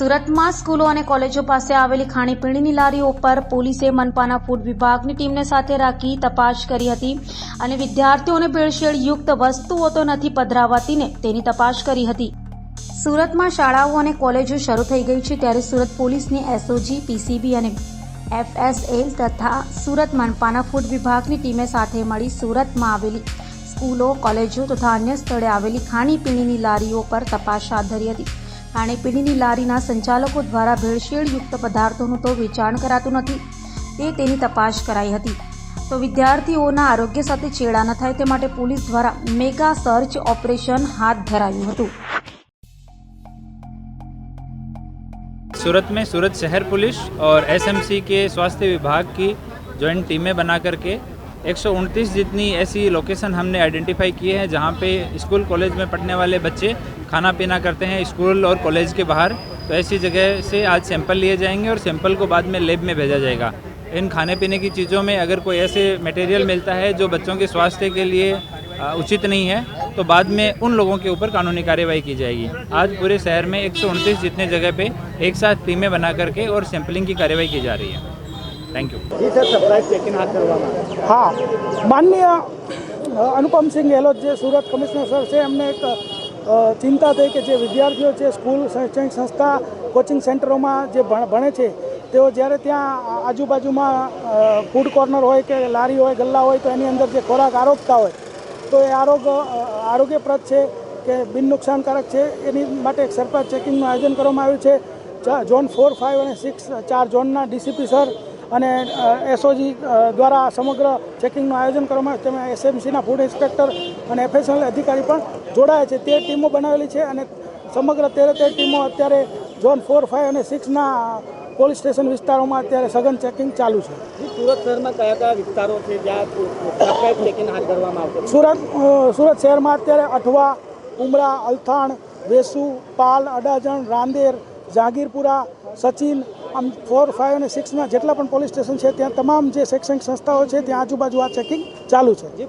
સુરતમાં સ્કૂલો અને કોલેજો પાસે આવેલી ખાણીપીણીની લારીઓ પર પોલીસે મનપાના ફૂડ વિભાગની ટીમને સાથે રાખી તપાસ કરી હતી અને વિદ્યાર્થીઓને ભેળસેળ યુક્ત વસ્તુઓ તો નથી પધરાવાતીને તેની તપાસ કરી હતી. સુરતમાં શાળાઓ અને કોલેજો શરૂ થઈ ગઈ છે ત્યારે સુરત પોલીસની એસઓજી પીસીબી અને એફએસએલ તથા સુરત મનપાના ફૂડ વિભાગની ટીમે સાથે મળી સુરતમાં આવેલી સ્કૂલો, કોલેજો તથા અન્ય સ્થળે આવેલી ખાણીપીણીની લારીઓ પર તપાસ હાથ ધરી હતી. ખાણીપીણીની લારીના સંચાલકો દ્વારા ભેળસેળયુક્ત પદાર્થોનું તો વેચાણ કરાતું નથી તે તેની તપાસ કરાઈ હતી તો વિદ્યાર્થીઓના આરોગ્ય સાથે ચેડા ન થાય તે માટે પોલીસ દ્વારા મેગા સર્ચ ઓપરેશન હાથ ધરાયું હતું सूरत में सूरत शहर पुलिस और एसएमसी के स्वास्थ्य विभाग की जॉइंट टीमें बना करके एक सौ उनतीस जितनी ऐसी लोकेशन हमने आइडेंटिफाई किए हैं, जहाँ पे स्कूल कॉलेज में पढ़ने वाले बच्चे खाना पीना करते हैं स्कूल और कॉलेज के बाहर। तो ऐसी जगह से आज सैंपल लिए जाएँगे और सैंपल को बाद में लेब में भेजा जाएगा। इन खाने पीने की चीज़ों में अगर कोई ऐसे मटेरियल मिलता है जो बच्चों के स्वास्थ्य के लिए उचित नहीं है तो बाद में उन लोगों के ऊपर कानूनी कार्यवाही की जाएगी। आज पूरे शहर में एक जितने जगह पे एक साथ टीमें बना करके और सैंपलिंग की कार्यवाही की जा रही है। થેન્ક યુ હા. માનનીય અનુપમસિંહ ગેહલોત જે સુરત કમિશનર સર છે એમને એક ચિંતા થઈ કે જે વિદ્યાર્થીઓ છે સ્કૂલ શૈક્ષણિક સંસ્થા કોચિંગ સેન્ટરોમાં જે ભણે છે તેઓ જ્યારે ત્યાં આજુબાજુમાં ફૂડ કોર્નર હોય કે લારી હોય ગલ્લા હોય તો એની અંદર જે ખોરાક આરોગતા હોય તો એ આરોગ આરોગ્યપ્રદ છે કે બિન નુકસાનકારક છે એની માટે એક સરપંચ ચેકિંગનું આયોજન કરવામાં આવ્યું છે. ઝોન ફોર ફાઇવ અને સિક્સ ચાર ઝોનના ડીસીપી સર અને એસઓજી દ્વારા સમગ્ર ચેકિંગનું આયોજન કરવામાં આવ્યું તેમાં એસએમસીના ફૂડ ઇન્સ્પેક્ટર અને એફએસએલ અધિકારી પણ જોડાયા છે. તે ટીમો બનાવેલી છે અને સમગ્ર તેરે તેર ટીમો અત્યારે ઝોન ફોર ફાઇવ અને સિક્સના પોલીસ સ્ટેશન વિસ્તારોમાં અત્યારે સઘન ચેકિંગ ચાલુ છે. સુરત શહેરમાં કયા કયા વિસ્તારો છે? જ્યાં ચેકિંગ હાથ ધરવામાં આવશે? સુરત સુરત શહેરમાં અત્યારે અઠવા ઉમરા અલથાણ વેસુ પાલ અડાજણ રાંદેર જાગીરપુરા સચિન આમ ફોર ફાઇવ અને સિક્સના જેટલા પણ પોલીસ સ્ટેશન છે, ત્યાં તમામ જે શૈક્ષણિક સંસ્થાઓ છે, ત્યાં આજુબાજુ આ ચેકિંગ ચાલુ છે.